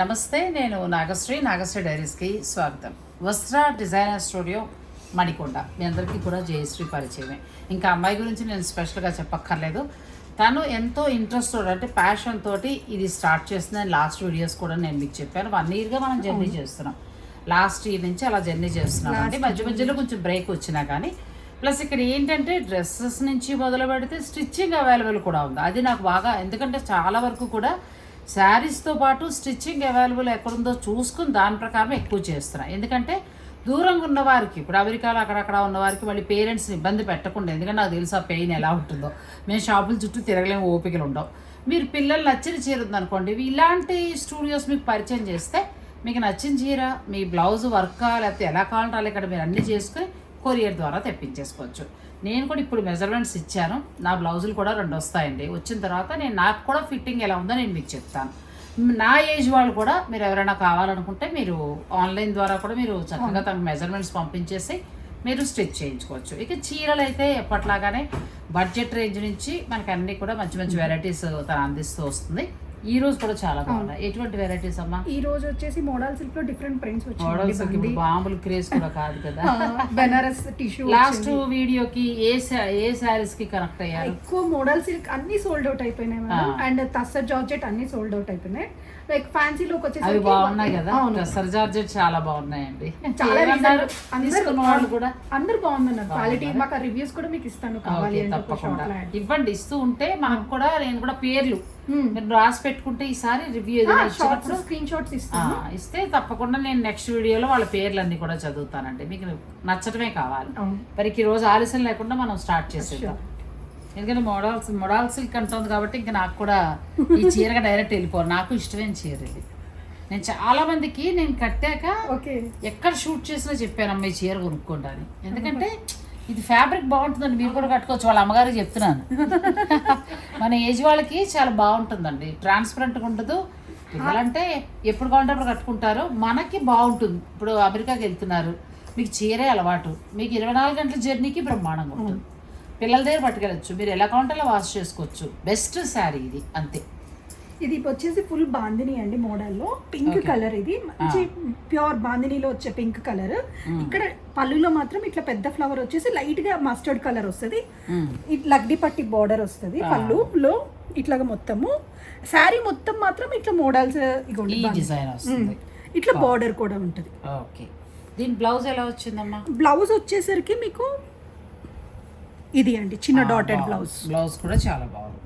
నమస్తే నేను నాగశ్రీ నాగశ్రీ డైరీస్కి స్వాగతం. వస్త్ర డిజైనర్ స్టూడియో మణికొండ. మీ అందరికీ కూడా జయశ్రీ పరిచయమే. ఇంకా అమ్మాయి గురించి నేను స్పెషల్గా చెప్పక్కర్లేదు. తను ఎంతో ఇంట్రెస్ట్ అంటే ప్యాషన్ తోటి ఇది స్టార్ట్ చేసిందని లాస్ట్ వీడియోస్ కూడా నేను మీకు చెప్పాను. వన్ ఇయర్గా మనం జర్నీ చేస్తున్నాం. లాస్ట్ ఇయర్ నుంచి అలా జర్నీ చేస్తున్నాం. అంటే మధ్య మధ్యలో కొంచెం బ్రేక్ వచ్చినా కానీ ప్లస్ ఇక్కడ ఏంటంటే డ్రెస్సెస్ నుంచి మొదలు పెడితే స్టిచ్చింగ్ అవైలబుల్ కూడా ఉంది. అది నాకు బాగా ఎందుకంటే చాలా వరకు కూడా శారీస్తో పాటు స్టిచ్చింగ్ అవైలబుల్ ఎక్కడుందో చూసుకుని దాని ప్రకారం ఎక్కువ చేస్తున్నాను ఎందుకంటే దూరంగా ఉన్న వారికి ఇప్పుడు అమెరికాలో అక్కడక్కడ ఉన్న వారికి మళ్ళీ పేరెంట్స్ని ఇబ్బంది పెట్టకుండా ఎందుకంటే నాకు తెలుసు ఆ పెయిన్ ఎలా ఉంటుందో. మేము షాపుల చుట్టూ తిరగలేము ఓపికలు ఉండవు. మీరు పిల్లలు నచ్చిన చీర ఉందనుకోండి ఇలాంటి స్టూడియోస్ మీకు పరిచయం చేస్తే మీకు నచ్చిన చీర మీ బ్లౌజ్ వర్క్ లేకపోతే ఎలా కావాలంటే ఇక్కడ మీరు అన్నీ చేసుకుని కొరియర్ ద్వారా తెప్పించేసుకోవచ్చు. నేను కూడా ఇప్పుడు మెజర్మెంట్స్ ఇచ్చాను. నా బ్లౌజులు కూడా రెండు వస్తాయండి. వచ్చిన తర్వాత నేను నాకు కూడా ఫిట్టింగ్ ఎలా ఉందో నేను మీకు చెప్తాను. నా ఏజ్ వాళ్ళు కూడా మీరు ఎవరైనా కావాలనుకుంటే మీరు ఆన్లైన్ ద్వారా కూడా మీరు చక్కగా తన మెజర్మెంట్స్ పంపించేసి మీరు స్టిచ్ చేయించుకోవచ్చు. ఇక చీరలు అయితే ఎప్పట్లాగానే బడ్జెట్ రేంజ్ నుంచి మనకి అన్ని కూడా మంచి మంచి వెరైటీస్ తను అందిస్తూ వస్తుంది. ఈ రోజు కూడా చాలా బాగున్నాయి. ఎటువంటి వెరైటీస్ అమ్మా? ఈ రోజు వచ్చేసి మోడల్ సిల్క్లో డిఫరెంట్ ప్రింట్స్ వచ్చాయి ఇప్పుడు బాంబులు క్రేజ్ కూడా కాదు కదా. బెనారస్ టిష్యూ లాస్ట్ వీడియోకి ఏ ఏ శారీస్కి కనెక్ట్ అయ్యారు? ఎక్కువ మోడల్ సిల్క్ అన్ని సోల్డ్ అవుట్ అయిపోయినాయి అండ్ తస్సర్ జార్జెట్ అన్ని సోల్డ్ అవుట్ అయిపోయినాయి. లైక్ ఫ్యాన్సీ లోకి అవి బాగున్నాయి కదా. డ్రెస్సర్ జార్జెట్ చాలా బాగున్నాయండి. చాలా reasonable. అందరూ వాళ్ళు కూడా అందరు బాగుందన్నారు క్వాలిటీ మాకు రివ్యూస్ కూడా మీకు ఇస్తాను కావాలి తప్పకుండా. ఇవ్వండి ఇస్తూ ఉంటే మనకు కూడా నేను కూడా పేర్లు. మీరు రాసి పెట్టుకుంటే ఈసారి రివ్యూ ఇచ్చినప్పుడు స్క్రీన్ షాట్స్ ఇస్తాను. ఇస్తే తప్పకుండా నేను నెక్స్ట్ వీడియోలో వాళ్ళ పేర్లన్నీ కూడా చదువుతానండి. మీకు నచ్చటమే కావాలి. ఈ రోజు ఆలస్యం లేకుండా మనం స్టార్ట్ చేసేద్దాం. ఎందుకంటే మోడల్స్ మోడల్ సిల్క్ అంటుంది కాబట్టి ఇంకా నాకు కూడా ఈ చీరగా డైరెక్ట్ వెళ్ళిపోరు నాకు ఇష్టమైన చీర ఇది. నేను చాలా మందికి నేను కట్టాక ఓకే. ఎక్కడ షూట్ చేసినా చెప్పాను అమ్మాయి చీర కొనుక్కోండి అని. ఎందుకంటే ఇది ఫ్యాబ్రిక్ బాగుంటుందండి. మీరు కూడా కట్టుకోవచ్చు. వాళ్ళ అమ్మగారికి చెప్తున్నాను. మన ఏజ్ వాళ్ళకి చాలా బాగుంటుందండి. ట్రాన్స్పరెంట్గా ఉండదు. పిల్లలంటే ఎప్పుడు కావాలంటే అప్పుడు కట్టుకుంటారు. మనకి బాగుంటుంది. ఇప్పుడు అమెరికాకి వెళ్తున్నారు. మీకు చీరే అలవాటు. మీకు ఇరవై నాలుగు గంటల జర్నీకి బ్రహ్మాండంగా ఉంటుంది. పిల్లల దగ్గర పట్టుకెళ్ళచ్చు. మీరు ఎలా కావాలంటే అలా వాష్ చేసుకోవచ్చు? బెస్ట్ శారీ ఇది అంతే. ఇది వచ్చేసి ఫుల్ బాందిని అండి మోడల్లో. పింక్ కలర్ ఇది. మంచి ప్యూర్ బాందినిలో వచ్చే పింక్ కలర్. ఇక్కడ పళ్ళులో మాత్రం ఇట్లా పెద్ద ఫ్లవర్ వచ్చేసి లైట్గా మస్టర్డ్ కలర్ వస్తుంది. లగ్డి పట్టి బార్డర్ వస్తుంది పళ్ళులో ఇట్లాగా మొత్తము. శారీ మొత్తం మాత్రం ఇట్లా మోడల్స్ డిజైన్ ఇట్లా బార్డర్ కూడా ఉంటుంది. ఓకే. దీని బ్లౌజ్ ఎలా వచ్చిందమ్మా? బ్లౌజ్ వచ్చేసరికి మీకు ఇది అండి చిన్న డాటెడ్ బ్లౌజ్ బ్లౌజ్ కూడా చాలా బాగుంది.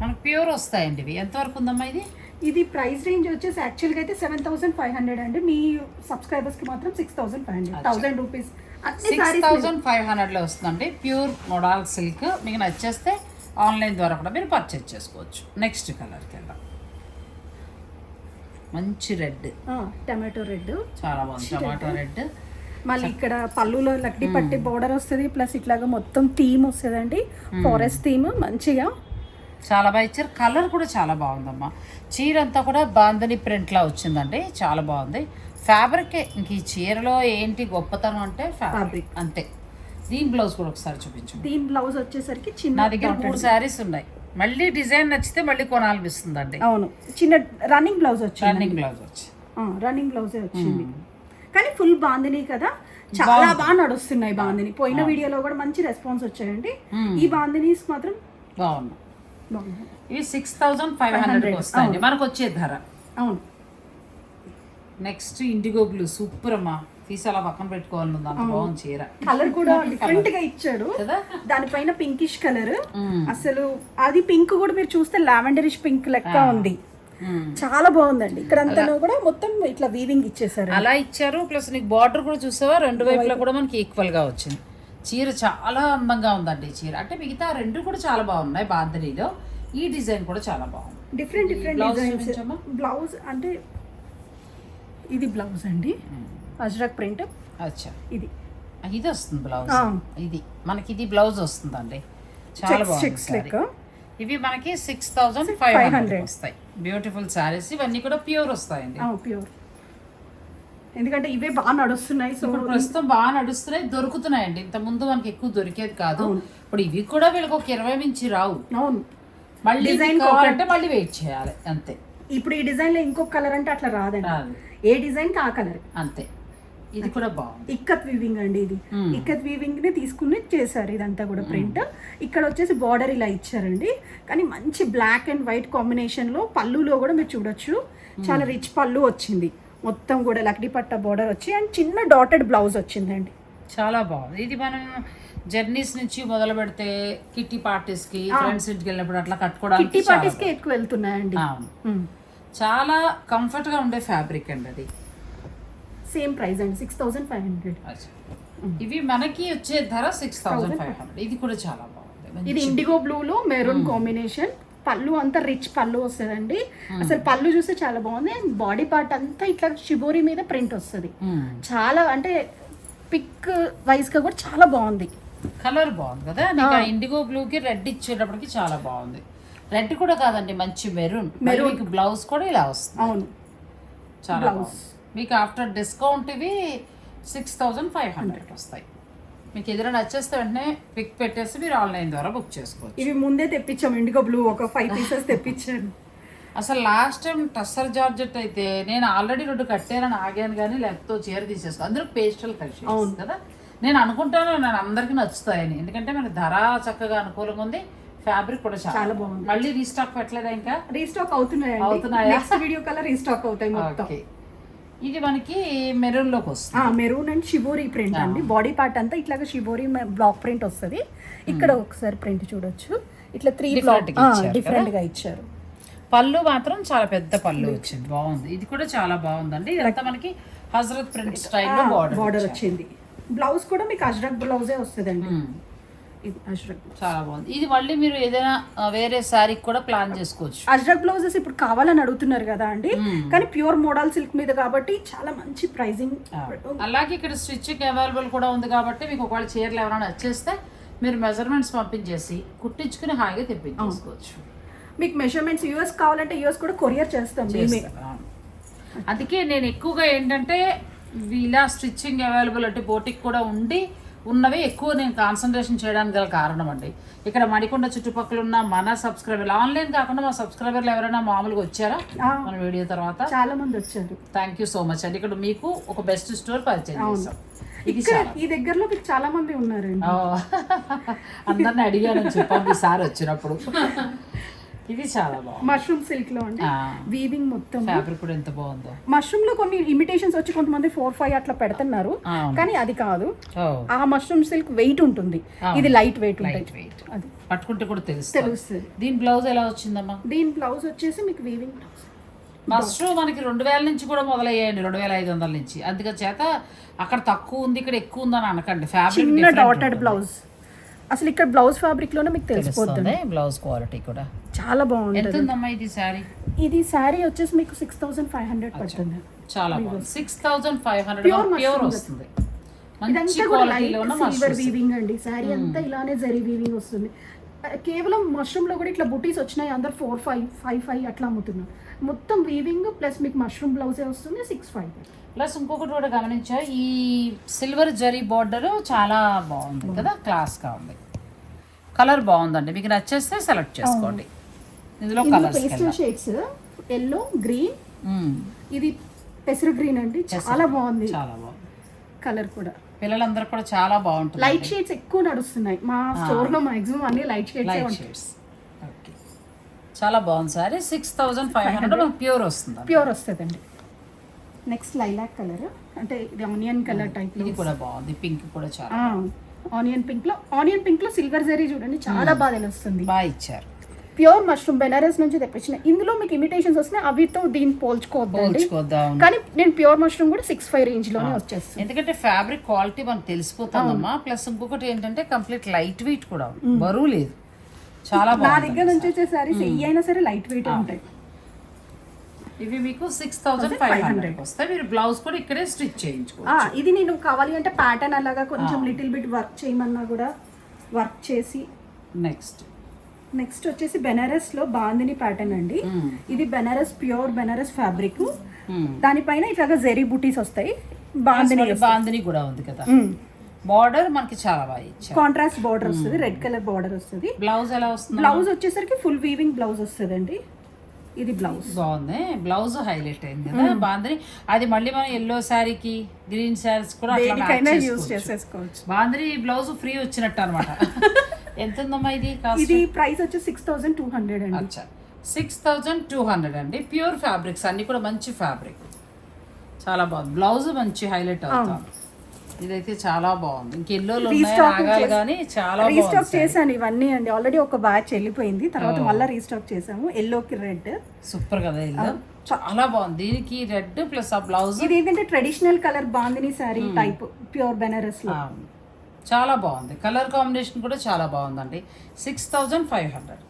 మనకు ప్యూర్ వస్తాయండి ఇవి. ఎంతవరకు ఉందమ్మా ఇది? ఇది ప్రైస్ రేంజ్ వచ్చేసి యాక్చువల్గా అయితే సెవెన్ థౌసండ్ ఫైవ్ హండ్రెడ్ అండి. మీ సబ్స్క్రైబర్స్కి మాత్రం six thousand five hundred thousand rupees six thousand five హండ్రెడ్లో వస్తుందండి. ప్యూర్ మోడాల్ సిల్క్ మీకు నచ్చేస్తే ఆన్లైన్ ద్వారా కూడా మీరు పర్చేజ్ చేసుకోవచ్చు. నెక్స్ట్ కలర్కి వెళ్దాం. మంచి రెడ్ టమాటో రెడ్ చాలా బాగుంది. టమాటో రెడ్ మళ్ళీ ఇక్కడ పళ్ళులో లక్డి పట్టి బోర్డర్ వస్తుంది. ప్లస్ ఇట్లాగా మొత్తం థీమ్ వస్తుందండి. ఫారెస్ట్ థీమ్ మంచిగా. చాలా బాగా ఇచ్చారు. కలర్ కూడా చాలా బాగుందమ్మా. చీర అంతా కూడా బాందని ప్రింట్లా వచ్చిందండి. చాలా బాగుంది. ఫ్యాబ్రిక్ ఇంక ఈ చీరలో ఏంటి గొప్పతనం అంటే ఫ్యాబ్రిక్. అంతే. దీని బ్లౌజ్ కూడా ఒకసారి చూపించండి. దీని బ్లౌజ్ వచ్చేసరికి నా చిన్న దగ్గర మూడు శారీస్ ఉన్నాయి. మళ్ళీ డిజైన్ నచ్చితే మళ్ళీ కొనాలనిపిస్తుందండి. అవును. చిన్న రన్నింగ్ బ్లౌజ్ వచ్చింది రన్నింగ్ బ్లౌజ్ వచ్చి రన్నింగ్ బ్లౌజే వచ్చింది. కానీ ఫుల్ బాందిని కదా. చాలా బాగా నడుస్తున్నాయి బాందిని. పోయిన వీడియోలో కూడా మంచి రెస్పాన్స్ వచ్చాయండి. ఈ బాందినీస్ మాత్రం బాగున్నాయి. ఇవి సిక్స్ థౌజండ్ ఫైవ్ హండ్రెడ్ వస్తాయండి. మనకు వచ్చే ధర. అవును. నెక్స్ట్ ఇండిగో బ్లూ సూపర్ అమ్మా. తీసి అలా పక్కన పెట్టుకోవాలి అంత బాగుంది చీర. కలర్ కూడా డిఫరెంట్గా ఇచ్చాడు. దానిపైన పింకిష్ కలర్. అసలు అది పింక్ కూడా మీరు చూస్తే లావెండరిష్ పింక్ లెక్క ఉంది. చాలా బాగుందండి. ఇక్కడ అంతా కూడా మొత్తం ఇట్లా వీవింగ్ ఇచ్చేసారు అలా ఇచ్చారు. ప్లస్ నీకు బార్డర్ కూడా చూసావా? రెండు వైపులా కూడా మనకి ఈక్వల్గా వచ్చింది. చీర చాలా అందంగా ఉందండి చీర. అంటే మిగతా రెండు కూడా చాలా బాగున్నాయి బాంధనీలో. ఈ డిజైన్ కూడా చాలా బాగుంది. డిఫరెంట్ డిఫరెంట్ బ్లౌజ్ డిజైన్స్ చూపించమ్మా. బ్లౌజ్ అంటే ఇది బ్లౌజ్ అండి. అజ్రక్ ప్రింట్. అచ్చా. ఇది. ఇది వస్తుంది బ్లౌజ్. ఇది. మనకి ఇది బ్లౌజ్ వస్తుందండి. చాలా బాగుంది ఇవి మనకి సిక్స్ థౌజండ్ ఫైవ్ 500 హండ్రెడ్ వస్తాయి. బ్యూటిఫుల్ శారీస్ ఇవన్నీ కూడా ప్యూర్ వస్తాయండి. ప్యూర్. ఎందుకంటే ఇవే బాగా నడుస్తున్నాయి సో ఇప్పుడు ప్రస్తుతం బాగా నడుస్తున్నాయి దొరుకుతున్నాయండి. ఇంత ముందు మనకి ఎక్కువ దొరికేది కాదు. ఇప్పుడు ఇవి కూడా వీళ్ళకి ఒక ఇరవై మించి రావు. అవును. మళ్ళీ డిజైన్ కావాలంటే మళ్ళీ వెయిట్ చేయాలి అంతే. ఇప్పుడు ఈ డిజైన్లో ఇంకొక కలర్ అంటే అట్లా రాదండి. రాదు. ఏ డిజైన్కి ఆ కలర్? అంతే. ఇది కూడా బాగుంది. ఇక్కత్ వీవింగ్ అండి ఇది. ఇక్కత్ వీవింగ్ని తీసుకుని చేశారు ఇదంతా కూడా ప్రింట్. ఇక్కడ వచ్చేసి బార్డర్ ఇలా ఇచ్చారండి. కానీ మంచి బ్లాక్ అండ్ వైట్ కాంబినేషన్లో పళ్ళులో కూడా మీరు చూడొచ్చు. చాలా రిచ్ పళ్ళు వచ్చింది. మొత్తం కూడా లక్డీ పట్ట బార్డర్ వచ్చి అండ్ చిన్న డాటెడ్ బ్లౌజ్ వచ్చిందండి. చాలా బాగుంది. ఇది మనం జర్నీస్ నుంచి మొదలు పెడితే కిట్టి పార్టీస్కి ఫ్రెండ్స్ ఇంటికి వెళ్ళినప్పుడు అట్లా కట్టుకోవడానికి కిట్టి పార్టీస్కి ఎక్కువ వెళ్తున్నాయండి. చాలా కంఫర్ట్గా ఉండే ఫ్యాబ్రిక్ అండి అది. సేమ్ ప్రైస్ అండి సిక్స్ థౌసండ్ ఫైవ్ హండ్రెడ్. ఇవి మనకి వచ్చే ధర సిక్స్ థౌసండ్ ఫైవ్ హండ్రెడ్. ఇది కూడా చాలా బాగుంది. ఇది ఇండిగో బ్లూ లో మెరూన్ కాంబినేషన్. పళ్ళు అంతా రిచ్ పళ్ళు వస్తుందండి. అసలు పళ్ళు చూస్తే చాలా బాగుంది. అండ్ బాడీ పార్ట్ అంతా ఇట్లా షిబోరి మీద ప్రింట్ వస్తుంది. మ్మ్. చాలా అంటే పిక్ వైజ్గా కూడా చాలా బాగుంది. కలర్ బాగుంది కదా? నీకు ఇండిగో బ్లూ కి రెడ్ ఇచ్చేటప్పటికి చాలా బాగుంది. రెడ్ కూడా కాదండి మంచి మెరూన్. మెరూన్. బ్లౌజ్ కూడా ఇలా వస్తుంది. అవును. చాలా బాగుంది. మీకు ఆఫ్టర్ డిస్కౌంట్ ఇవి సిక్స్ థౌజండ్ ఫైవ్ హండ్రెడ్ వస్తాయి. మీకు ఏదైనా నచ్చేస్తే వెంటనే పిక్ పెట్టేసి మీరు ఆన్లైన్ ద్వారా బుక్ చేసుకోవచ్చు. ఇవి ముందే తెప్పించాం ఇండిగో బ్లూ ఒక ఫైవ్ పీసెస్ తెప్పించాను. అసలు లాస్ట్ టైం టస్సర్ జార్జెట్ అయితే నేను ఆల్రెడీ రెండు కట్టానని ఆగాను కానీ లేకపోతే చీర తీసేసుకో. అందరూ పేస్టల్ కలిసి కదా. నేను అనుకుంటాను నేను అందరికీ నచ్చుతాయని. ఎందుకంటే మనకి ధర చక్కగా అనుకూలంగా ఉంది. ఫ్యాబ్రిక్ కూడా చాలా బాగుంది. మళ్ళీ రీస్టాక్ పెట్టలేదా ఇంకా? రీస్టాక్ అవుతున్నాయా? నెక్స్ట్ వీడియో కలర్ రీస్టాక్ అవుతాయి మొత్తం. ఓకే. ఇది మనకి మెరూన్లోకి వస్తుంది మెరూన్ అండ్ షిబోరి ప్రింట్ అండి. బాడీ పార్ట్ అంతా ఇట్లాగా షిబోరి బ్లాక్ ప్రింట్ వస్తుంది. ఇక్కడ ఒకసారి ప్రింట్ చూడొచ్చు. ఇట్లా త్రీ బ్లాక్ డిఫరెంట్గా ఇచ్చారు. పళ్ళు మాత్రం చాలా పెద్ద పళ్ళు వచ్చింది. బాగుంది. ఇది కూడా చాలా బాగుందండి. ఇదంతా మనకి హజరత్ ప్రింట్ స్టైల్లో బార్డర్ బార్డర్ వచ్చింది. బ్లౌజ్ కూడా మీకు అజ్రక్ బ్లౌజే వస్తుందండి. ఇది అజ్రక్ చాలా బాగుంది. ఇది మళ్ళీ మీరు ఏదైనా వేరే శారీకి కూడా ప్లాన్ చేసుకోవచ్చు. అజ్రక్ బ్లౌజెస్ ఇప్పుడు కావాలని అడుగుతున్నారు కదా అండి. కానీ ప్యూర్ మోడల్ సిల్క్ మీద కాబట్టి చాలా మంచి ప్రైజింగ్ అలాగే ఇక్కడ స్టిచ్చింగ్ అవైలబుల్ కూడా ఉంది కాబట్టి మీకు ఒకవేళ చీరలు ఎవరైనా నచ్చేస్తే మీరు మెజర్మెంట్స్ పంపించేసి కుట్టించుకుని హాయిగా తెప్పించేసుకోవచ్చు. మీకు మెజర్మెంట్స్ యూఎస్ కావాలంటే యూఎస్ కూడా కొరియర్ చేస్తాం. అందుకే నేను ఎక్కువగా ఏంటంటే ఇలా స్టిచ్చింగ్ అవైలబుల్ అంటే బోటిక్ కూడా ఉండి ఉన్నవి ఎక్కువ నేను కాన్సన్ట్రేషన్ చేయడానికి గల కారణం అండి ఇక్కడ మడికొండ చుట్టుపక్కల ఉన్న మన సబ్స్క్రైబర్లు ఆన్లైన్ కాకుండా మా సబ్స్క్రైబర్లు ఎవరైనా మామూలుగా వచ్చారా? మన వీడియో తర్వాత. చాలా మంది వచ్చారు. థ్యాంక్ యూ సో మచ్ అండి ఇక్కడ మీకు ఒక బెస్ట్ స్టోర్ పరిచయం చేస్తాం ఇది ఇక్కడ ఈ దగ్గరలో మీకు చాలా మంది ఉన్నారండి. ఓ, అందరిని అడిగానని చెప్పాను ఈసారి వచ్చినప్పుడు. ఇది చాలా బాగుంది. మష్రూమ్ సిల్క్లో అండి. వీవింగ్ మొత్తం ఫ్యాబ్రిక్ కూడా ఎంత బాగుందో. మష్రూమ్లో కొన్ని ఇమిటేషన్స్ వచ్చి కొంతమంది ఫోర్ ఫైవ్ అట్లా పెడుతున్నారు. కానీ అది కాదు. ఆ మష్రూమ్ సిల్క్ వెయిట్ ఉంటుంది. ఇది లైట్ వెయిట్ లైట్ వెయిట్ అది. పట్టుకుంటే కూడా తెలుస్తుంది. తెలుస్తుంది. దీని బ్లౌజ్ ఎలా వచ్చిందమ్మా? దీని బ్లౌజ్ వచ్చేసి మీకు వీవింగ్ బ్లౌజ్ మస్ట్రూ మనకి రెండు వేల నుంచి కూడా మొదలయ్యాయండి రెండు వేల ఐదు వందల నుంచి. అందుకని చేత అక్కడ తక్కువ ఉంది ఇక్కడ ఎక్కువ ఉందని అనకండి. ఫ్యాబ్రిక్ చిన్న డాటెడ్ బ్లౌజ్ అసలు ఇక్కడ బ్లౌజ్ ఫ్యాబ్రిక్లోనే మీకు తెలిసిపోతుంది బ్లౌజ్ క్వాలిటీ కూడా. చాలా బాగుంటుంది. ఇది శారీ? ఇది శారీ వచ్చేసి మీకు సిక్స్ థౌసండ్ ఫైవ్ హండ్రెడ్ పడుతుంది. చాలా బాగుంది. Six thousand five hundred pure వస్తుంది. ఇదంతా కూడా సిల్వర్ వీవింగ్ అండి. శారీ అంతా ఇలానే జరీ వీవింగ్ వస్తుంది. కేవలం మష్రూమ్లో కూడా ఇట్లా బుటీస్ వచ్చినాయి. అందరు ఫోర్ ఫైవ్ ఫైవ్ ఫైవ్ అట్లా అమ్ముతున్నారు. మొత్తం వీవింగ్ ప్లస్ మీకు మష్రూమ్ బ్లౌజే వస్తుంది సిక్స్ ఫైవ్ ప్లస్ ఇంకొకటి కూడా గమనించా ఈ సిల్వర్ జరీ బార్డర్ చాలా బాగుంది కదా క్లాస్గా ఉంది. కలర్ బాగుందండి. మీకు నచ్చేస్తే సెలెక్ట్ చేసుకోండి. ఇందులో కలర్స్ షేడ్స్ ఎల్లో గ్రీన్ ఇది పెసరు గ్రీన్ అండి. చాలా బాగుంది. చాలా బాగుంది. కలర్ కూడా. పిల్లలందరూ కూడా చాలా బాగుంటుంది లైట్ షేడ్స్ ఎక్కువ నడుస్తున్నాయి. మా స్టోర్లో మాక్సిమం అన్ని light shades light shades okay చాలా బాగుంది sorry. Six thousand five hundred pure వస్తుంది ప్యూర్ వస్తుందండి. నెక్స్ట్ లైలాక్ కలర్ అంటే ఇది ఆనియన్ కలర్ టైప్ ఇది కూడా బాగుంది. పింక్ కూడా చాలా ఆనియన్ పింక్లో ఆనియన్ పింక్లో సిల్వర్ జరీ చూడండి. చాలా బాగా తెలుస్తుంది. బాగా ఇచ్చారు. ప్యూర్ మష్రూమ్ బెనారస్ నుంచి తెప్పించిన. ఇందులో మీకు ఇమిటేషన్స్ వస్తున్నాయి అవితో దీన్ని పోల్చుకోవద్దండి. పోల్చుకోద్దాం. కానీ నేను ప్యూర్ మష్రూమ్ కూడా సిక్స్ ఫైవ్ రేంజ్లోనే వచ్చేస్తుంది. ఎందుకంటే ఫ్యాబ్రిక్ క్వాలిటీ మనకు తెలిసిపోతుందమ్మా. ప్లస్ ఇంకొకటి ఏంటంటే కంప్లీట్ లైట్ వెయిట్ కూడా. బరువు లేదు. చాలా నా దగ్గర నుంచి వచ్చే సారీస్ ఏ అయినా సరే లైట్ వెయిట్ ఉంటాయి. ఇవి మీకు సిక్స్ థౌసండ్ ఫైవ్ హండ్రెడ్ వస్తాయి. మీరు బ్లౌజ్ కూడా ఇక్కడే స్టిచ్ చేయించుకో ఆ, ఇది నేను కావాలి అంటే ప్యాటర్న్ అలాగా కొంచెం లిటిల్ బిట్ వర్క్ చేయమన్నా కూడా వర్క్ చేసి నెక్స్ట్ నెక్స్ట్ వచ్చేసి బెనారస్లో బాందిని ప్యాటర్న్ అండి. ఇది బెనారస్ ప్యూర్ బెనారస్ ఫ్యాబ్రిక్. దానిపైన ఇట్లాగా జెరీ బుటీస్ వస్తాయి. బాందిని బాందిని కూడా ఉంది కదా. బార్డర్ మనకి చాలా బాగా ఇచ్చారు. కాంట్రాస్ట్ బార్డర్ వస్తుంది రెడ్ కలర్ బార్డర్ వస్తుంది. బ్లౌజ్ ఎలా వస్తుంది బ్లౌజ్ వచ్చేసరికి ఫుల్ వీవింగ్ బ్లౌజ్ వస్తుందండి. ఇది బ్లౌజ్. బాగుంది. బ్లౌజ్ హైలైట్ అయింది కదా బాంద్రి అది మళ్ళీ మనం ఎల్లో శారీకి గ్రీన్ శారీస్ కూడా అట్లా యూజ్. చేసేసుకోవచ్చు. బాంద్రి బ్లౌజ్ ఫ్రీ వచ్చినట్టు అనమాట ఎంత ఉందమ్మా ఇది ఇది ప్రైస్ వచ్చి సిక్స్ థౌసండ్ టూ హండ్రెడ్ అండి. అచ్చా. సిక్స్ థౌజండ్ టూ హండ్రెడ్ అండి. ప్యూర్ ఫ్యాబ్రిక్స్ అన్ని కూడా మంచి ఫ్యాబ్రిక్ చాలా బాగుంది. బ్లౌజ్ మంచి హైలైట్ అవుతుంది ఇదైతే చాలా బాగుంది. ఇంక ఎల్లోలు ఉన్నాయి కానీ చాలా రీస్టాక్ చేశాను ఇవన్నీ అండి. ఆల్రెడీ ఒక బ్యాచ్ వెళ్ళిపోయింది. తర్వాత మళ్ళీ రీస్టాక్ చేసాము ఎల్లోకి రెడ్ సూపర్ కదా ఎల్లో చాలా బాగుంది. దీనికి రెడ్ ప్లస్ ఆ బ్లౌజ్ ఇది ఏంటంటే traditional colour bandhani sari type pure బెనారస్లో. చాలా బాగుంది. కలర్ కాంబినేషన్ కూడా చాలా బాగుందండి. Six thousand five hundred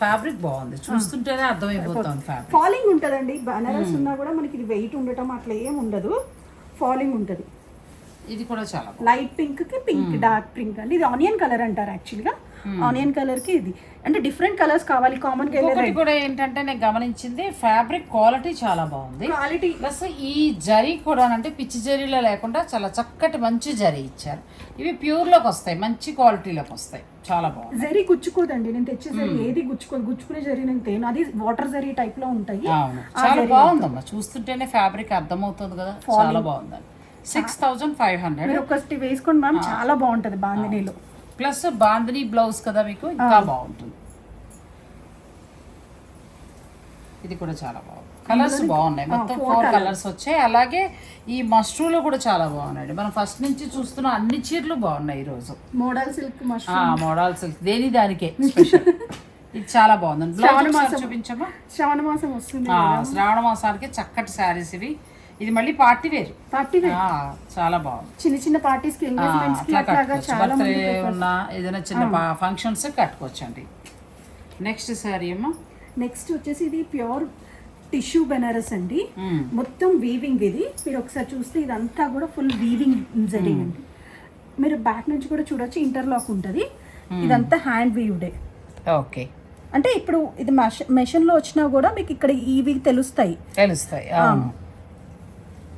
fabric బాగుంది. చూస్తుంటేనే అర్థమైపోతుంది ఫ్యాబ్రిక్ ఫాలింగ్ ఉంటదండి. బెనారస్ ఉన్నా కూడా మనకి ఇది వెయిట్ ఉండటం అట్లా ఏం ఉండదు. ఫాలింగ్ ఉంటది. ఇది కూడా చాలా లైట్ పింక్కి పింక్ డార్క్ పింక్ అండి. ఇది ఆనియన్ కలర్ అంటారు యాక్చువల్గా ఆనియన్ కలర్కి ఇది. అంటే డిఫరెంట్ కలర్స్ కావాలి కామన్ ఇంకొకటి కూడా ఏంటంటే నేను గమనించింది ఫ్యాబ్రిక్ క్వాలిటీ చాలా బాగుంది. క్వాలిటీ. ప్లస్ ఈ జరీ కూడా అంటే పిచ్చి జరీలో లేకుండా చాలా చక్కటి మంచి జరీ ఇచ్చారు. ఇవి ప్యూర్లోకి వస్తాయి మంచి క్వాలిటీలోకి వస్తాయి. చాలా బాగుంది. జరీ గుచ్చుకోదండి. నేను తెచ్చే జరీ ఏది గుచ్చుకోదు గుచ్చుకునే జరీ నేను తేను. అది వాటర్ జరీ టైప్లో ఉంటాయి. చాలా బాగుందమ్మా. చూస్తుంటేనే ఫ్యాబ్రిక్ అర్థమవుతుంది కదా. చాలా బాగుందండి. సిక్స్ థౌజండ్ ఫైవ్ హండ్రెడ్ ఒకటి వేసుకోండి మ్యామ్. చాలా బాగుంటది బాందినీలో. ప్లస్ బాందిని బ్లౌజ్ కదా మీకు? ఇంకా బాగుంటుంది. ఇది కూడా చాలా బాగుంది. కలర్స్ బాగున్నాయి. మొత్తం ఫోర్ కలర్స్ వచ్చాయి. అలాగే ఈ మష్రూలో కూడా చాలా బాగున్నాయి మనం ఫస్ట్ నుంచి చూస్తున్న అన్ని చీరలు బాగున్నాయి ఈరోజు. మోడల్ సిల్క్ మోడల్ సిల్క్ దేని దానికే? స్పెషల్ ఇది చాలా బాగుంది. బ్లౌజ్ ఒకసారి చూపించమ్మా. శ్రావణ మాసం వస్తుంది శ్రావణ మాసానికి చక్కటి శారీస్ ఇవి. ఇది మళ్ళీ పార్టీ వేర్ పార్టీ ఆ, చాలా బాగుంది. చిన్న చిన్న పార్టీస్కి ఎంగేజ్మెంట్స్ బర్త్డే ఉన్నా ఏదైనా చిన్న ఫంక్షన్స్ కట్టుకోవచ్చు అండి నెక్స్ట్ శారీ అమ్మా నెక్స్ట్ వచ్చేసి ఇది ప్యూర్ టిష్యూ బెనారస్ అండి. మొత్తం వీవింగ్ ఇది. మీరు ఒకసారి చూస్తే ఇదంతా కూడా ఫుల్ వీవింగ్ జరిగింది అండి. మీరు బ్యాక్ నుంచి కూడా చూడొచ్చు ఇంటర్లాక్ ఉంటుంది. ఇదంతా హ్యాండ్ వీవ్డే ఓకే. అంటే ఇప్పుడు ఇది మెషిన్లో వచ్చినా కూడా మీకు ఇక్కడ ఇవి తెలుస్తాయి. తెలుస్తాయి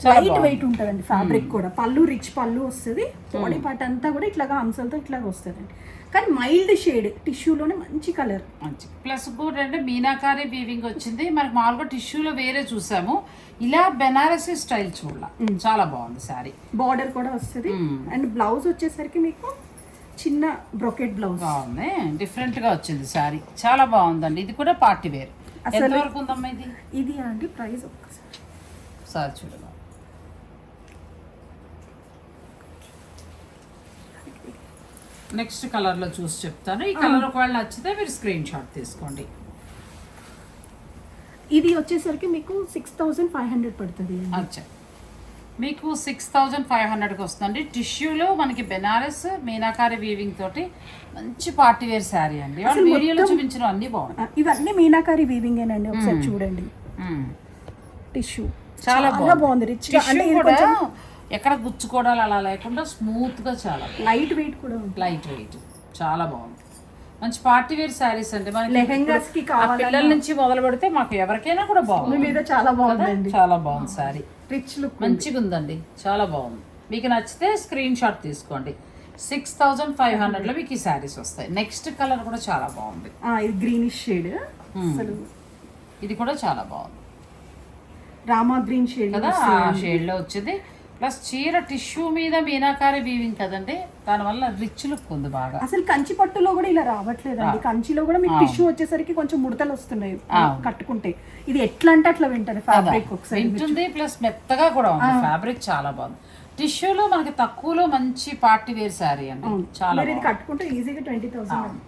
లైట్. వెయిట్ ఉంటుందండి ఫ్యాబ్రిక్ కూడా. పళ్ళు రిచ్ పళ్ళు వస్తుంది. బాడీ పార్ట్ అంతా కూడా ఇట్లాగా అంశలతో ఇట్లాగా వస్తుందండి. కానీ మైల్డ్ షేడ్ టిష్యూలోనే మంచి కలర్. మంచి. ప్లస్ కూడా అంటే మీనాకారి వీవింగ్ వచ్చింది. మనకి మామూలుగా టిష్యూలో వేరే చూసాము. ఇలా బెనారసీ స్టైల్ చూడాల. చాలా బాగుంది శారీ. బార్డర్ కూడా వస్తుంది. అండ్ బ్లౌజ్ వచ్చేసరికి మీకు చిన్న బ్రొకెట్ బ్లౌజ్. బాగుంది. డిఫరెంట్గా వచ్చింది శారీ. చాలా బాగుందండి. ఇది కూడా పార్టీ వేర్. అసలు- ఎంత వరకు ఉందమ్మా ఇది? ఇది అండి ప్రైస్ ఒక్కసారి. సార్ చూడమ్మా. నెక్స్ట్ కలర్లో చూసి చెప్తాను. ఈ కలర్ ఒకవేళ నచ్చితే మీరు స్క్రీన్ షాట్ తీసుకోండి. ఇది వచ్చేసరికి మీకు సిక్స్ థౌజండ్ ఫైవ్ హండ్రెడ్ పడుతుంది అచ్చా. మీకు సిక్స్ థౌజండ్ ఫైవ్ హండ్రెడ్కి వస్తుంది టిష్యూలో మనకి బెనారస్ మీనాకారి వీవింగ్ తోటి మంచి పార్టీ వేర్ శారీ అండి. వీడియోలో చూపించిన అన్ని బాగున్నాయి. ఆ, ఇవన్నీ మీనాకారి వీవింగేనండి ఒకసారి చూడండి. టిష్యూ. చాలా బాగుంది. రిచ్ అంటే ఎక్కడ గుచ్చుకోవడాలు అలా లేకుండా స్మూత్గా చాలా లైట్ వెయిట్ కూడా ఉంటుంది. లైట్ వెయిట్ చాలా బాగుంది. మంచి పార్టీ వేర్ శారీస్ అంటే మనకి లెహెంగాస్కి పిల్లల నుంచి మొదలు పెడితే మాకు ఎవరికైనా కూడా బాగుంది. మీద చాలా బాగుందండి. చాలా బాగుంది శారీ. రిచ్ లుక్ మంచిగా ఉందండి. చాలా బాగుంది. మీకు నచ్చితే స్క్రీన్ షాట్ తీసుకోండి. సిక్స్ థౌజండ్ ఫైవ్ హండ్రెడ్లో మీకు ఈ శారీస్ వస్తాయి. నెక్స్ట్ కలర్ కూడా చాలా బాగుంది. ఇది గ్రీనిష్ షేడ్ అసలు ఇది కూడా చాలా బాగుంది. రామా గ్రీన్ షేడ్ కదా? ఆ షేడ్లో వచ్చింది. ప్లస్ చీర టిష్యూ మీద మీనాకారి వీవింగ్ కదండి దానివల్ల రిచ్ లుక్ ఉంది బాగా. అసలు కంచి పట్టులో కూడా ఇలా రావట్లేదండి. కంచిలో కూడా మీకు టిష్యూ వచ్చేసరికి కొంచెం ముడతలు వస్తున్నాయి కట్టుకుంటే. ఇది ఎట్లా అంటే అట్లా వింటది ఫ్యాబ్రిక్ ఒకసారి వింటుంది ప్లస్ మెత్తగా కూడా ఉంది. ఫ్యాబ్రిక్ చాలా బాగుంది. టిష్యూలో మనకి తక్కువలో మంచి పార్టీ వేర్ శారీ అండి. చాలా ఇది కట్టుకుంటే ఈజీగా twenty thousand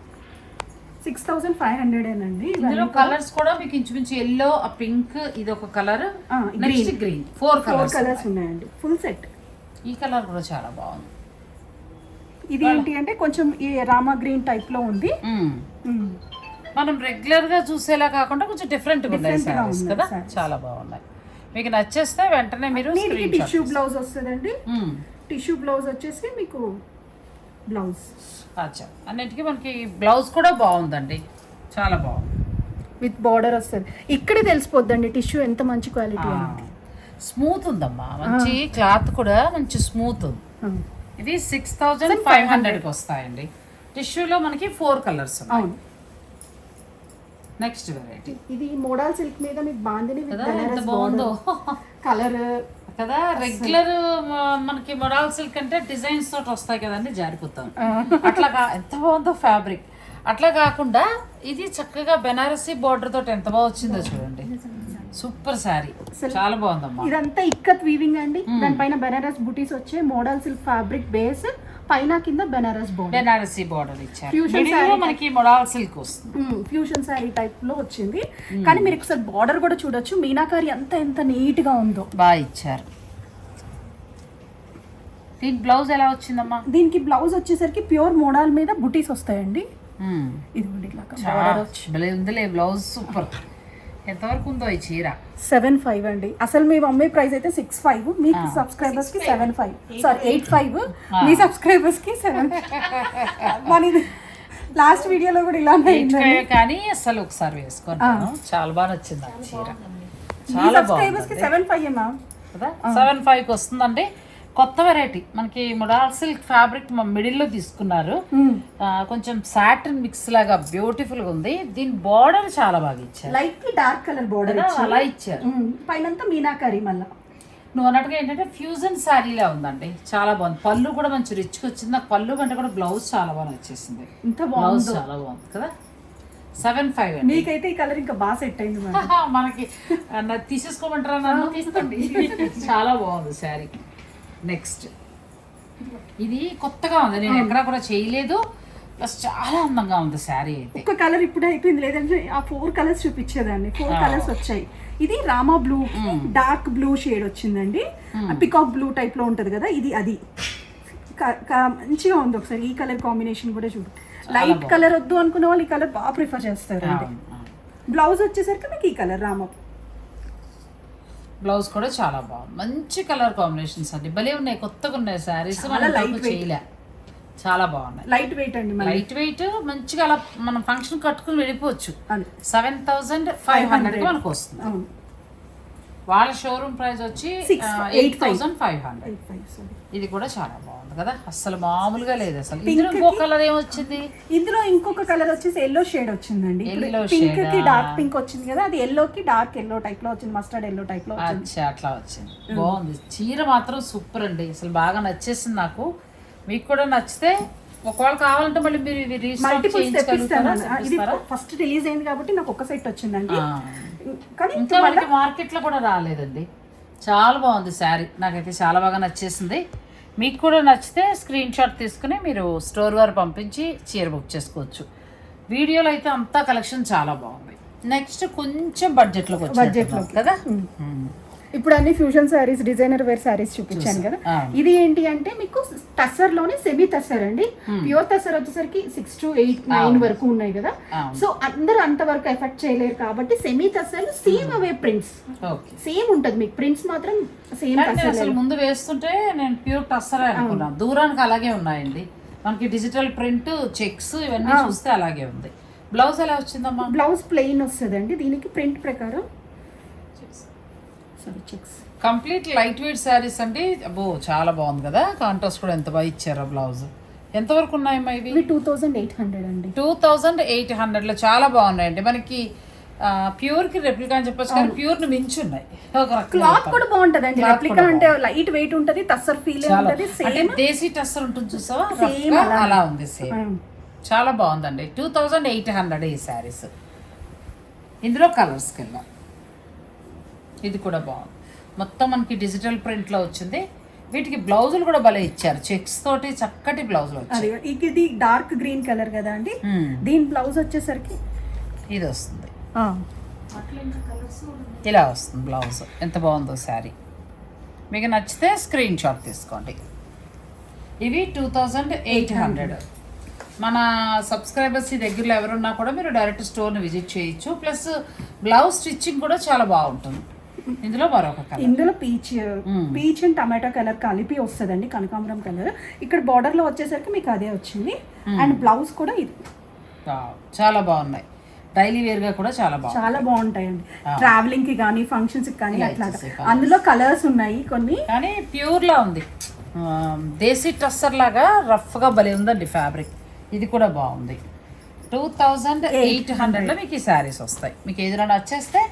six thousand five hundred అండి ఇందులో కలర్స్ కూడా మీకు ఇంచుమించు ఎల్లో ఆ పింక్ ఇది ఒక colour next green four four colours ఉన్నాయండి. ఫుల్ సెట్ ఈ కలర్ కూడా చాలా బాగుంది. ఇది ఏంటి అంటే కొంచెం ఈ రామా గ్రీన్ టైప్లో ఉంది. మనం రెగ్యులర్గా చూసేలా కాకుండా కొంచెం డిఫరెంట్ ఉన్నాయి కదా. చాలా బాగున్నాయి. మీకు నచ్చేస్తే వెంటనే మీరు టిష్యూ బ్లౌజ్ వస్తుందండి. టిష్యూ బ్లౌజ్ వచ్చేసి మీకు బ్లౌజ్. అచ్చా. అన్నిటికీ మనకి బ్లౌజ్ కూడా బాగుందండి. చాలా బాగుంది. విత్ బార్డర్ వస్తుంది. ఇక్కడే తెలిసిపోద్దండి టిష్యూ ఎంత మంచి క్వాలిటీ అనేది. స్మూత్ ఉందమ్మా. మంచి క్లాత్ కూడా మంచి స్మూత్ ఉంది. ఇది సిక్స్ థౌజండ్ ఫైవ్ హండ్రెడ్కి వస్తాయండి టిష్యూలో మనకి ఫోర్ కలర్స్ ఉన్నాయి. నెక్స్ట్ వెరైటీ ఇది మోడల్ సిల్క్ మీద మీకు కదా ఎంత బాగుందో. కలర్ కదా? రెగ్యులర్ మనకి మొడాల్ సిల్క్ అంటే డిజైన్స్ తోటి వస్తాయి కదండి జారిపోతాం. అట్లా ఎంత బాగుందో ఫ్యాబ్రిక్. అట్లా కాకుండా ఇది చక్కగా బెనారసీ బార్డర్ తోటి ఎంత బాగా వచ్చిందో చూడండి. సూపర్ శారీ. చాలా బాగుందమ్మా. ఇదంతా ఇక్కత్ వీవింగ్ అండి. దానిపైన బెనారస్ బుటీస్ వచ్చే మోడల్ సిల్క్ ఫ్యాబ్రిక్ బేస్ పైన కింద బెనారస్ బోర్డర్ బెనారసీ బార్డర్ ఇచ్చారు. లో saree మనకి మొడాల్ సిల్క్ వస్తుంది. ఫ్యూషన్ శారీ టైప్లో వచ్చింది. కానీ మీరు ఒకసారి బార్డర్ కూడా చూడొచ్చు. మీనాకారి అంతా ఎంత నీట్గా ఉందో. బాగా ఇచ్చారు. దీని బ్లౌజ్ ఎలా వచ్చిందమ్మా? దీనికి బ్లౌజ్ వచ్చేసరికి ప్యూర్ మోడల్ మీద బుటీస్ వస్తాయండి. ఇది ఉందిలే బ్లౌజ్ సూపర్. ఎంతవరకు ఉందో ఈ చీర? సెవెన్ ఫైవ్ అండి. అసలు మీ మమ్మీ ప్రైస్ అయితే సిక్స్ ఫైవ్. మీకు సబ్స్క్రైబర్స్కి seven five. Sorry eight five. మీ సబ్స్క్రైబర్స్కి సెవెన్. మన లాస్ట్ వీడియోలో కూడా ఇలానే ఫైవ్ కానీ అసలు ఒకసారి వేసుకుంటాను చాలా బాగా నచ్చింది ఆ చీర. చాలా సబ్స్క్రైబర్స్కి బాగుంది సెవెన్ ఫైవ్ సెవెన్ ఫైవ్కి వస్తుందండి. కొత్త వెరైటీ మనకి మొడాల్ సిల్క్ ఫ్యాబ్రిక్ మిడిల్లో తీసుకున్నారు. కొంచెం సాటిన్ మిక్స్ లాగా బ్యూటిఫుల్గా ఉంది. దీని బార్డర్ చాలా బాగా ఇచ్చారు. లైట్ డార్క్ కలర్ బోర్డర్ అలా ఇచ్చారు. పైనంతా మీనాకారి మళ్ళా. నువ్వు అన్నట్టుగా ఏంటంటే ఫ్యూజన్ శారీలా ఉందండి. చాలా బాగుంది. పళ్ళు కూడా మంచి రిచ్గా వచ్చింది. నాకు పళ్ళు కంటే కూడా బ్లౌజ్ చాలా బాగా వచ్చేసింది ఇంత బ్లౌజ్ చాలా బాగుంది కదా? సెవెన్ ఫైవ్ మీకైతే ఈ కలర్ ఇంకా బాగా సెట్ అయింది మనకి తీసేసుకోమంటారా నన్ను? తీసుకోండి. చాలా బాగుంది శారీ నెక్స్ట్. ఇది కొత్తగా ఉంది. నేను ఎక్కడా కూడా చేయలేదు. ప్లస్ చాలా అందంగా ఉంది శారీ అయితే. ఒక్క కలర్ ఇప్పుడు అయిపోయింది. లేదంటే ఆ ఫోర్ కలర్స్ చూపించేదాన్ని. ఫోర్ కలర్స్ వచ్చాయి. ఇది Rama blue dark blue shade వచ్చిందండి. పికాక్ బ్లూ టైప్లో ఉంటది కదా ఇది అది. మంచిగా ఉంది ఒకసారి. ఈ కలర్ కాంబినేషన్ కూడా చూడు. లైట్ కలర్ వద్దు అనుకున్న వాళ్ళు ఈ కలర్ బాగా ప్రిఫర్ చేస్తారు అండి. బ్లౌజ్ వచ్చేసరికి మీకు ఈ కలర్ రామా బ్లౌజ్ కూడా చాలా బాగుంది. మంచి కలర్ కాంబినేషన్స్ అండి. భలే ఉన్నాయి కొత్తగా ఉన్నాయి శారీస్. మనం చేయలే. చాలా బాగున్నాయి. లైట్ వెయిట్ అండి లైట్ వెయిట్ మంచిగా అలా మనం ఫంక్షన్ కట్టుకుని వెళ్ళిపోవచ్చు. సెవెన్ థౌసండ్ ఫైవ్ హండ్రెడ్ మనకు వస్తుంది. వాళ్ళ షోరూమ్ ప్రైస్ వచ్చి ఎయిట్ థౌసండ్ ఫైవ్ హండ్రెడ్ ఇది కూడా చాలా బాగుంది. కదా? అసలు మామూలుగా లేదు అసలు. ఇందులో ఇంకో కలర్ ఏమొచ్చింది? ఇందులో ఇంకొక కలర్ వచ్చేసి ఎల్లో షేడ్ వచ్చిందండి. పింక్కి? డార్క్ పింక్ వచ్చింది కదా? అది ఎల్లో కి డార్క్ ఎల్లో టైప్లో వచ్చింది మస్టర్డ్ ఎల్లో టైప్లో వచ్చింది. అచ్చా అట్లా వచ్చింది. బాగుంది. చీర మాత్రం సూపర్ అండి. అసలు బాగా నచ్చేసింది నాకు. మీకు కూడా నచ్చితే ఒకవేళ కావాలంటే మళ్ళీ మీరు మల్టిపుల్స్ తెప్పిస్తాను ఇది? ఫస్ట్ రిలీజ్ అయింది కాబట్టి నాకు ఒక సెట్ వచ్చిందండి. కానీ ఇంకా మనకి మార్కెట్లో కూడా రాలేదండి. చాలా బాగుంది శారీ. నాకైతే చాలా బాగా నచ్చేసింది. మీకు కూడా నచ్చితే స్క్రీన్ షాట్ తీసుకుని మీరు స్టోర్ వారు పంపించి చీర బుక్ చేసుకోవచ్చు. వీడియోలో అయితే అంతా కలెక్షన్ చాలా బాగుంది. నెక్స్ట్ కొంచెం బడ్జెట్లోకి వచ్చి కదా? మ్మ్. ఇప్పుడు అన్ని fusion saris designer wear saris చూపించాను కదా. ఇది ఏంటి అంటే మీకు టస్సర్లోనే సెమీ టస్సర్ అండి ప్యూర్ టస్సర్ వచ్చేసరికి సిక్స్ టు ఎయిట్ నైన్ వరకు ఉన్నాయి కదా. సో అందరూ అంతవరకు ఎఫెక్ట్ చేయలేరు కాబట్టి సెమీ టస్సర్ సేమ్ అవే ప్రింట్స్ ఓకే సేమ్ ఉంటది మీకు. ప్రింట్స్ మాత్రం సేమ్ అసలు ముందు వేస్తుంటే నేను ప్యూర్ టస్సరే అనుకున్నాను దూరానికి అలాగే ఉన్నాయండి. మనకి డిజిటల్ ప్రింట్ చెక్స్ ఇవన్నీ చూస్తే అలాగే ఉంది. బ్లౌజ్ ఎలా వచ్చిందమ్మా? బ్లౌజ్ ప్లెయిన్ వస్తుందండి. దీనికి ప్రింట్ ప్రకారం sari checks complete light weight saris అండి. అబ్బో చాలా బాగుంది కదా. కాంట్రాస్ట్ కూడా ఎంత బాగా ఇచ్చారో బ్లౌజ్ ఎంతవరకు ఉన్నాయమ్మా ఇవి? ఇవి టూ థౌజండ్ ఎయిట్ హండ్రెడ్ అండి. టూ థౌజండ్ ఎయిట్ హండ్రెడ్లో చాలా బాగున్నాయండి. మనకి ప్యూర్కి రెప్లికా అని చెప్పొచ్చు కానీ ప్యూర్ని మించి ఉన్నాయి క్లాత్ కూడా బాగుంటది అండి రెప్లికా అంటే లైట్ వెయిట్ ఉంటది టస్సర్ ఫీల్ ఉంటది సేమ్ దేశీ టస్సర్ ఉంటుంది చూసావా? అలానే. అలా ఉంది సేమ్ చాలా బాగుందండి. టూ థౌజండ్ ఎయిట్ హండ్రెడ్ ఈ శారీస్ ఇందులో కలర్స్కి వెళ్ళాం ఇది కూడా బాగుంది. మొత్తం మనకి డిజిటల్ ప్రింట్లో వచ్చింది. వీటికి బ్లౌజులు కూడా భలే ఇచ్చారు. చెక్స్ తోటి చక్కటి బ్లౌజులు ఇది డార్క్ గ్రీన్ కలర్ కదా అండి. దీని బ్లౌజ్ వచ్చేసరికి ఇది వస్తుంది. ఇలా వస్తుంది బ్లౌజ్. ఎంత బాగుందో శారీ. మీకు నచ్చితే స్క్రీన్ షాట్ తీసుకోండి. ఇవి టూ థౌజండ్ ఎయిట్ హండ్రెడ్ మన సబ్స్క్రైబర్స్ ఈ దగ్గరలో ఎవరున్నా కూడా మీరు డైరెక్ట్ స్టోర్ని విజిట్ చేయొచ్చు. ప్లస్ బ్లౌజ్ స్టిచ్చింగ్ కూడా చాలా బాగుంటుంది. ఇందులో ఇందులో peach peach and tomato colour కలిపి వస్తుందండి కనకాంబరం కలర్ ఇక్కడ బార్డర్లో వచ్చేసరికి మీకు అదే వచ్చింది. అండ్ బ్లౌజ్ కూడా ఇది. చాలా బాగున్నాయి. డైలీ వేర్గా కూడా చాలా బాగుంది చాలా బాగుంటాయండి. ట్రావెలింగ్కి కానీ ఫంక్షన్స్కి కానీ అట్లా అందులో కలర్స్ ఉన్నాయి కొన్ని. కానీ ప్యూర్లా ఉంది. ఆ, దేశీ టస్సర్ లాగా రఫ్గా భలే ఉందండి ఫ్యాబ్రిక్ ఇది కూడా బాగుంది. టూ థౌజండ్ ఎయిట్ హండ్రెడ్లో మీకు ఈ శారీస్ వస్తాయి. మీకు ఏదైనా నచ్చేస్తే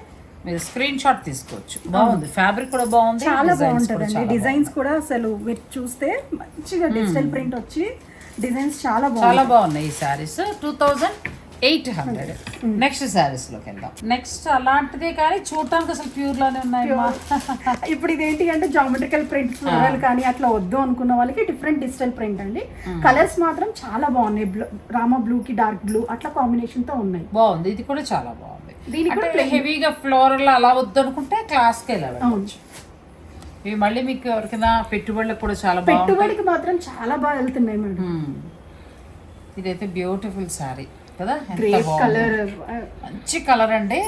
మీరు స్క్రీన్ షాట్ తీసుకోవచ్చు. బాగుంది. ఫ్యాబ్రిక్ కూడా బాగుంది. చాలా బాగుంటుందండి. చాలా డిజైన్స్ కూడా అసలు మీరు చూస్తే మంచిగా డిజిటల్ ప్రింట్ వచ్చి డిజైన్స్ చాలా చాలా బాగున్నాయి ఈ saris two thousand eight hundred next శారీస్లోకి వెళ్దాం. నెక్స్ట్ అలాంటిదే కానీ చూడటానికి అసలు ప్యూర్లోనే ఉన్నాయి ఇప్పుడు ఇదేంటి అంటే జామెట్రికల్ ప్రింట్ ఫ్లోరల్ కానీ అట్లా వద్దు అనుకున్న వాళ్ళకి డిఫరెంట్ డిజిటల్ ప్రింట్ అండి. కలర్స్ మాత్రం చాలా బాగున్నాయి. రామా బ్లూ కి డార్క్ బ్లూ అట్లా కాంబినేషన్తో ఉన్నాయి. బాగుంది. ఇది కూడా చాలా బాగుంది. దీనికి హెవీగా ఫ్లోరల్ అలా వద్దు అనుకుంటే క్లాస్కి వెళ్ళాలి. ఇవి మళ్ళీ మీకు ఎవరికైనా పెట్టుబడులకు కూడా చాలా పెట్టుబడికి మాత్రం చాలా బాగా వెళ్తున్నాయి మేడం. ఇదైతే బ్యూటిఫుల్ శారీ కదా? కలర్ మంచి కలర్ అండి.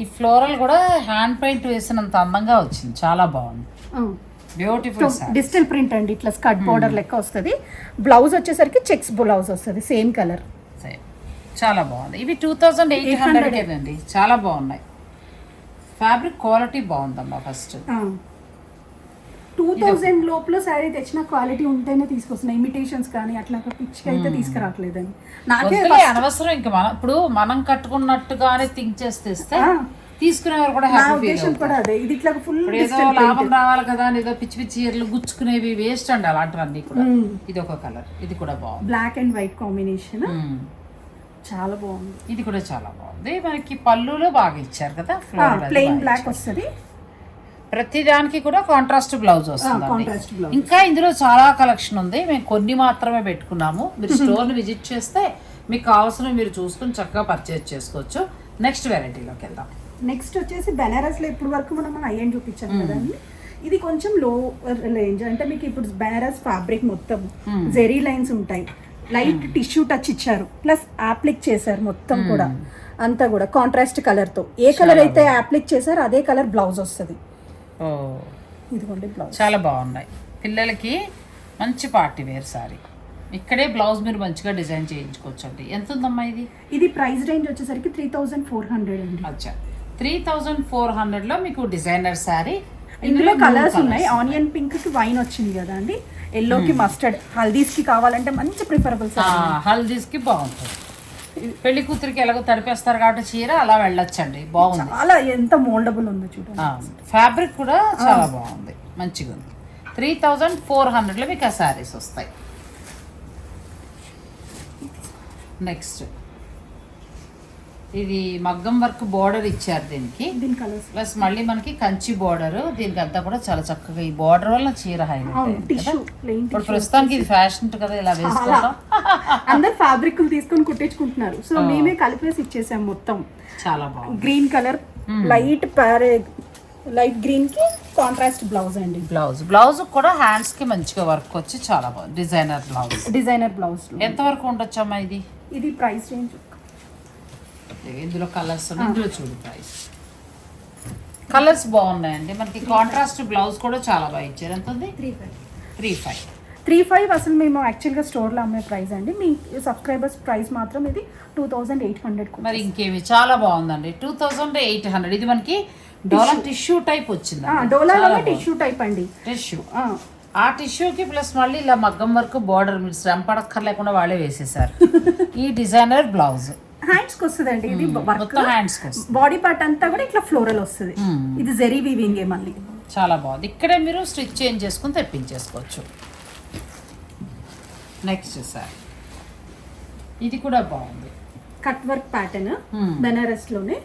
ఈ ఫ్లోరల్ కూడా హ్యాండ్ పెయింట్ వేసినంత అందంగా వచ్చింది. చాలా బాగుంది. బ్యూటిఫుల్ డిజిటల్ ప్రింట్ అండి. ఇట్లా స్కర్ట్ బోర్డర్ లెక్క వస్తుంది. బ్లౌజ్ వచ్చేసరికి చెక్స్ బ్లౌజ్ వస్తుంది. సేమ్ కలర్ చాలా బాగుంది. ఇవి టూ థౌజండ్ ఎయిట్ హండ్రెడ్ అండి చాలా బాగున్నాయి. ఫ్యాబ్రిక్ క్వాలిటీ బాగుందమ్మా ఫస్ట్ టూ థౌజండ్ లోపల శారీ తెచ్చిన క్వాలిటీ ఉంటేనే తీసుకొస్తున్నాయి ఇమిటేషన్స్ కానీ అట్లా పిచ్కి అయితే తీసుకురావట్లేదండి. నాకే అనవసరం ఇంకా మనం ఇప్పుడు మనం కట్టుకున్నట్టుగానే థింక్ చేస్తే. తీసుకునేవారు కూడా నా హ్యాపీ కూడా అదే. ఇది ఇట్లా ఫుల్ ఏదో లాభం రావాలి కదా అని ఏదో పిచ్చి పిచ్చి చీరలు గుచ్చుకునేవి వేస్ట్ అండి అలాంటివన్నీ కూడా. ఇది ఒక కలర్ ఇది కూడా బాగుంది. Black and white combination. చాలా బాగుంది. ఇది కూడా చాలా బాగుంది. మనకి పళ్ళులో బాగా ఇచ్చారు కదా ప్లెయిన్ బ్లాక్ వస్తుంది. ప్రతి దానికి కూడా కాంట్రాస్ట్ బ్లౌజ్ వస్తుంది ఇంకా ఇందులో చాలా కలెక్షన్ ఉంది. మేము కొన్ని మాత్రమే పెట్టుకున్నాము. మీరు స్టోర్ని విజిట్ చేస్తే మీకు కావాల్సిన మీరు చూసుకుని చక్కగా పర్చేజ్ చేసుకోవచ్చు. నెక్స్ట్ వెరైటీలోకి వెళ్దాం. నెక్స్ట్ వచ్చేసి బెనారస్లో ఇప్పుడు వరకు మనం ఐఎన్ చూపించాం కదండి. ఇది కొంచెం లో రేంజ్ అంటే మీకు ఇప్పుడు బెనారస్ ఫ్యాబ్రిక్ మొత్తం జెరీ లైన్స్ ఉంటాయి. లైట్ టిష్యూ టచ్ ఇచ్చారు. ప్లస్ యాప్లిక్ చేశారు మొత్తం కూడా. అంతా కూడా కాంట్రాస్ట్ కలర్తో. ఏ కలర్ అయితే యాప్లిక్ చేశారో అదే కలర్ బ్లౌజ్ వస్తుంది. ఓ. ఇదిగోండి బ్లౌజ్. చాలా బాగున్నాయి. పిల్లలకి మంచి పార్టీ వేర్ సారీ. ఇక్కడే బ్లౌజ్ మీరు మంచిగా డిజైన్ చేయించుకోవచ్చు అండి ఎంత ఉందమ్మా ఇది? ఇది ప్రైస్ రేంజ్ వచ్చేసరికి త్రీ థౌజండ్ ఫోర్ హండ్రెడ్ అండి. అచ్చా. త్రీ థౌజండ్ ఫోర్ హండ్రెడ్లో మీకు డిజైనర్ శారీ ఇందులో కలర్స్ ఉన్నాయి. ఆనియన్ పింక్కి వైన్ వచ్చింది కదా అండి. ఎల్లో కి మస్టర్డ్ హల్దీస్కి కావాలంటే మంచి ప్రిఫరబుల్ హల్దీస్కి బాగుంటుంది. పెళ్ళి కూతురికి ఎలాగో తడిపేస్తారు కాబట్టి చీర అలా వెళ్ళొచ్చండి. బాగుంది. చాలా ఎంత మోల్డబుల్ ఉందో చూడండి. ఫ్యాబ్రిక్ కూడా చాలా బాగుంది. మంచిగా ఉంది. త్రీ థౌజండ్ ఫోర్ హండ్రెడ్లో మీకు ఆ శారీస్ వస్తాయి. నెక్స్ట్ ఇది మగ్గం వర్క్ బోర్డర్ ఇచ్చారు దీనికి. దీని కలర్స్ ప్లస్ మళ్ళీ మనకి కంచి బోర్డర్ దీనికి అంతా కూడా చాలా చక్కగా ఈ బోర్డర్ వల్ల చీర హైలైట్ ప్లెయిన్ ఇప్పుడు ప్రస్తుతానికి ఇది ఫ్యాషన్ కదా ఇలా వేసుకోవడం అందరు ఫ్యాబ్రిక్ తీసుకొని కుట్టించుకుంటున్నారు. సో మేమే కలిపేసి ఇచ్చేసాం మొత్తం. చాలా బాగుంది. గ్రీన్ కలర్ లైట్ ప్యారే లైట్ గ్రీన్కి కాంట్రాస్ట్ బ్లౌజ్ అండి. బ్లౌజ్ బ్లౌజ్ కూడా హ్యాండ్స్కి మంచిగా వర్క్ వచ్చి చాలా బాగుంది. డిజైనర్ బ్లౌజ్ డిజైనర్ బ్లౌజ్ ఎంత వరకు ఉండొచ్చమ్మా ఇది? ఇది ప్రైస్ రేంజ్ ఇందులో కలర్స్ ఇందులో చూడు ప్రైస్ కలర్స్ బాగున్నాయండి. మనకి కాంట్రాస్ట్ బ్లౌజ్ కూడా చాలా బాగా ఇచ్చారు. ఎంత ఉంది? Three five three five three five అసలు మేము యాక్చువల్గా స్టోర్లో అమ్మే ప్రైస్ అండి. మీ సబ్స్క్రైబర్స్ ప్రైస్ మాత్రం ఇది టూ థౌజండ్ ఎయిట్ హండ్రెడ్ మరి ఇంకేమి? చాలా బాగుందండి. టూ థౌజండ్ ఎయిట్ హండ్రెడ్ ఇది మనకి డోలా టిష్యూ టైప్ వచ్చింది డోలాలోనే టిష్యూ టైప్ అండి. టిష్యూ ఆ, ఆ టిష్యూకి ప్లస్ మళ్ళీ ఇలా మగ్గం వర్క్ బార్డర్ మీరు శ్రమ పడక్కర్లేకుండా వాళ్ళే వేసేసారు. ఈ డిజైనర్ బ్లౌజ్ హ్యాండ్స్కి వస్తుందండి. ఇది వర్క్ హ్యాండ్స్ బాడీ పార్ట్ అంతా కూడా ఇట్లా ఫ్లోరల్ వస్తుంది. ఇది జెరీ వీవింగ్ మళ్ళీ. చాలా బాగుంది. ఇక్కడే మీరు స్టిచ్ చేంజ్ చేసుకుని తెప్పించేసుకోవచ్చు. నెక్స్ట్ సార్ ఇది కూడా బాగుంది. Cut work pattern. బెనారస్లోనే.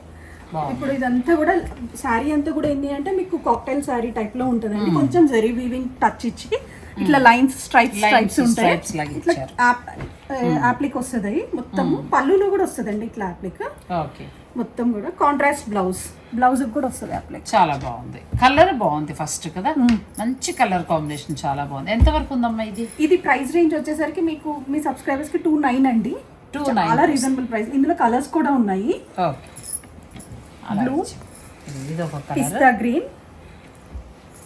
ఇప్పుడు ఇదంతా కూడా శారీ అంతా కూడా ఏంటి అంటే మీకు కాక్టైల్ శారీ టైప్లో ఉంటుందండి. కొంచెం జెరీ వీవింగ్ టచ్ ఇచ్చి ఇట్లా లైన్స్ స్ట్రైప్స్ స్ట్రైప్స్ ఉంటాయి. ఇట్లా ఇచ్చారు. యాప్లిక్ వస్తుంది. మొత్తం పళ్ళులో కూడా వస్తుందండి ఇట్లా యాప్లిక్ ఓకే మొత్తం కూడా కాంట్రాస్ట్ బ్లౌజ్ బ్లౌజ్ కూడా వస్తుంది యాప్లిక్ చాలా బాగుంది. కలర్ బాగుంది ఫస్ట్ కదా? మంచి కలర్ కాంబినేషన్ చాలా బాగుంది. ఎంత వరకు ఉందమ్మా ఇది? ఇది ప్రైస్ రేంజ్ వచ్చేసరికి మీకు మీ సబ్స్క్రైబర్స్కి టూ నైన్ అండి. టూ చాలా రీజనబుల్ ప్రైస్ ఇందులో కలర్స్ కూడా ఉన్నాయి. Okay Blue. ఇది ఒక కలర్ పిస్తా గ్రీన్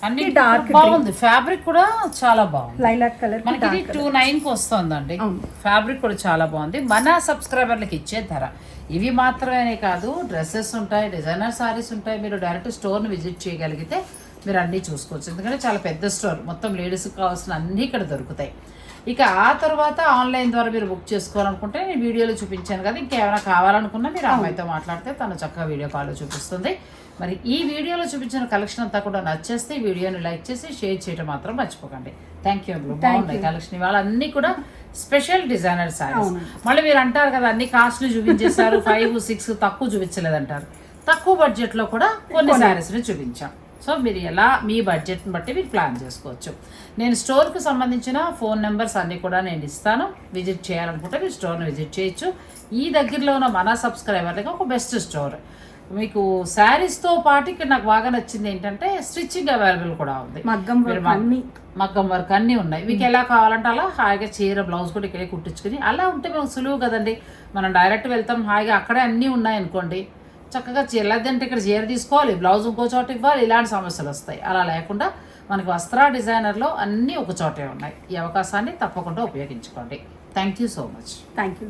అన్ని dark బాగుంది. ఫ్యాబ్రిక్ కూడా చాలా బాగుంది. లైలాక్ కలర్ మనకి ఇది టూ నైన్కి వస్తుందండి. ఫ్యాబ్రిక్ కూడా చాలా బాగుంది. మన సబ్స్క్రైబర్లకి ఇచ్చే ధర. ఇవి మాత్రమే కాదు డ్రెస్సెస్ ఉంటాయి డిజైనర్ సారీస్ ఉంటాయి. మీరు డైరెక్ట్ స్టోర్ని విజిట్ చేయగలిగితే మీరు అన్నీ చూసుకోవచ్చు. ఎందుకంటే చాలా పెద్ద స్టోర్. మొత్తం లేడీస్కి కావాల్సిన అన్నీ ఇక్కడ దొరుకుతాయి. ఇక ఆ తర్వాత ఆన్లైన్ ద్వారా మీరు బుక్ చేసుకోవాలనుకుంటే నేను వీడియోలో చూపించాను కదా ఇంకేమైనా కావాలనుకున్నా మీరు అమ్మాయితో మాట్లాడితే తను చక్కగా వీడియో కాల్లో చూపిస్తుంది. మరి ఈ వీడియోలో చూపించిన కలెక్షన్ అంతా కూడా నచ్చేస్తే ఈ వీడియోని లైక్ చేసి షేర్ చేయడం మాత్రం మర్చిపోకండి. థ్యాంక్ యూ బాగున్నాయి కలెక్షన్. ఇవాళ అన్ని కూడా స్పెషల్ డిజైనర్ సారీస్ మళ్ళీ మీరు అంటారు కదా అన్ని కాస్ట్లు చూపించేశారు ఫైవ్ సిక్స్ తక్కువ చూపించలేదంటారు. తక్కువ బడ్జెట్లో కూడా కొన్ని శారీస్ని చూపించాం. సో మీరు ఎలా మీ బడ్జెట్ని బట్టి మీరు ప్లాన్ చేసుకోవచ్చు. నేను స్టోర్కి సంబంధించిన ఫోన్ నెంబర్స్ అన్నీ కూడా నేను ఇస్తాను. విజిట్ చేయాలనుకుంటే మీరు స్టోర్ని విజిట్ చేయొచ్చు. ఈ దగ్గరలో ఉన్న మన సబ్స్క్రైబర్లకి ఒక బెస్ట్ స్టోర్ మీకు శారీస్తో పాటు ఇక్కడ నాకు బాగా నచ్చింది ఏంటంటే స్టిచ్చింగ్ అవైలబుల్ కూడా ఉంది. మగ్గం వర్క్ అన్ని. మగ్గం వర్క్ అన్నీ ఉన్నాయి. మీకు ఎలా కావాలంటే అలా హాయిగా చీర బ్లౌజ్ కూడా ఇక్కడే కుట్టించుకుని అలా ఉంటే మేము సులువు కదండి. మనం డైరెక్ట్ వెళ్తాం హాయిగా అక్కడే అన్నీ ఉన్నాయి అనుకోండి చక్కగా చీర లేదంటే ఇక్కడ చీర తీసుకోవాలి బ్లౌజ్ ఇంకో చోట ఇవ్వాలి ఇలాంటి సమస్యలు వస్తాయి. అలా లేకుండా మనకి వస్త్ర డిజైనర్లో అన్నీ ఒక చోటే ఉన్నాయి. ఈ అవకాశాన్ని తప్పకుండా ఉపయోగించుకోండి. Thank you so much thank you